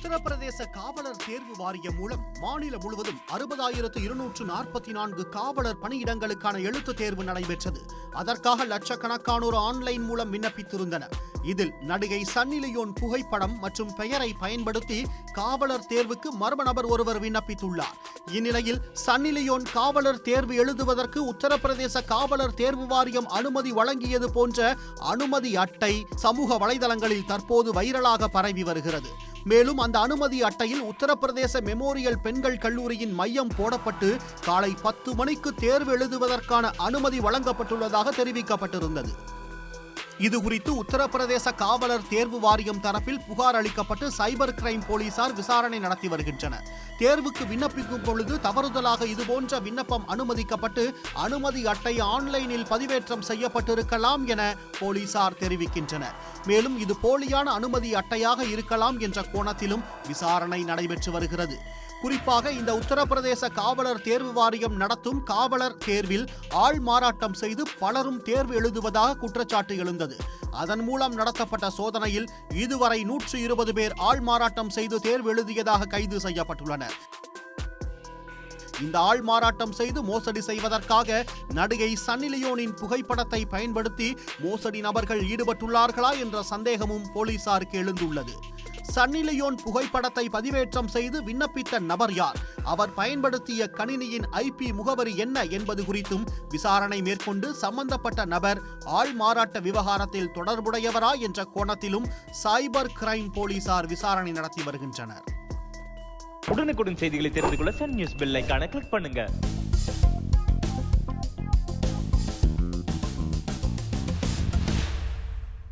உத்தரப்பிரதேச காவலர் தேர்வு வாரியம் மூலம் மாநிலம் முழுவதும் அறுபதாயிரத்து இருநூற்று நாற்பத்தி நான்கு காவலர் பணியிடங்களுக்கான எழுத்து தேர்வு நடைபெற்றது. அதற்காக லட்சக்கணக்கானோர் ஆன்லைன் மூலம் விண்ணப்பித்திருந்தனர். இதில் நடிகை சன்னிலியோன் புகைப்படம் மற்றும் பெயரை பயன்படுத்தி காவலர் தேர்வுக்கு மர்ம நபர் ஒருவர் விண்ணப்பித்துள்ளார். இந்நிலையில் சன்னிலியோன் காவலர் தேர்வு எழுதுவதற்கு உத்தரப்பிரதேச காவலர் தேர்வு வாரியம் அனுமதி வழங்கியது போன்ற அனுமதி அட்டை சமூக வலைதளங்களில் தற்போது வைரலாக பரவி வருகிறது. மேலும் அந்த அனுமதி அட்டையில் உத்தரப்பிரதேச மெமோரியல் பெண்கள் கல்லூரியின் மையம் போடப்பட்டு காலை பத்து மணிக்கு தேர்வு எழுதுவதற்கான அனுமதி வழங்கப்பட்டுள்ளதாக தெரிவிக்கப்பட்டிருந்தது. இது குறித்து உத்தரப்பிரதேச காவலர் தேர்வு வாரியம் தரப்பில் புகார் அளிக்கப்பட்டு சைபர் கிரைம் போலீசார் விசாரணை நடத்தி வருகின்றனர். தேர்வுக்கு விண்ணப்பிக்கும் பொழுது தவறுதலாக இதுபோன்ற விண்ணப்பம் அனுமதிக்கப்பட்டு அனுமதி அட்டை ஆன்லைனில் பதிவேற்றம் செய்யப்பட்டிருக்கலாம் என போலீசார் தெரிவிக்கின்றனர். மேலும் இது போலியான அனுமதி அட்டையாக இருக்கலாம் என்ற கோணத்திலும் விசாரணை நடைபெற்று வருகிறது. குறிப்பாக இந்த உத்தரப்பிரதேச காவலர் தேர்வு வாரியம் நடத்தும் காவலர் தேர்வில் ஆள் மாறாட்டம் செய்து பலரும் தேர்வு எழுதுவதாக குற்றச்சாட்டு எழுந்தது. அதன் மூலம் நடத்தப்பட்ட சோதனையில் இதுவரை நூற்று இருபது பேர் ஆள் மாறாட்டம் செய்து தேர்வு எழுதியதாக கைது செய்யப்பட்டுள்ளனர். இந்த ஆள் மாறாட்டம் செய்து மோசடி செய்வதற்காக நடிகை சன்னி லியோனின் புகைப்படத்தை பயன்படுத்தி மோசடி நபர்கள் ஈடுபட்டுள்ளார்களா என்ற சந்தேகமும் போலீசாருக்கு எழுந்துள்ளது. சன்னி லியோன் புகைப்படத்தை பதிவேற்றம் செய்து விண்ணப்பித்த நபர் யார்? அவர் பயன்படுத்திய கணினியின் ஐபி முகவரி என்ன என்பது குறித்தும் விசாரணை மேற்கொண்டு சம்பந்தப்பட்ட நபர் ஆள் மாறாட்ட விவகாரத்தில் தொடர்புடையவரா என்ற கோணத்திலும் சைபர் கிரைம் போலீசார் விசாரணை நடத்தி வருகின்றனர். உடனுக்குடன் செய்திகளை தெரிந்து கொள்ள சன் நியூஸ் பெல் கிளிக் பண்ணுங்க.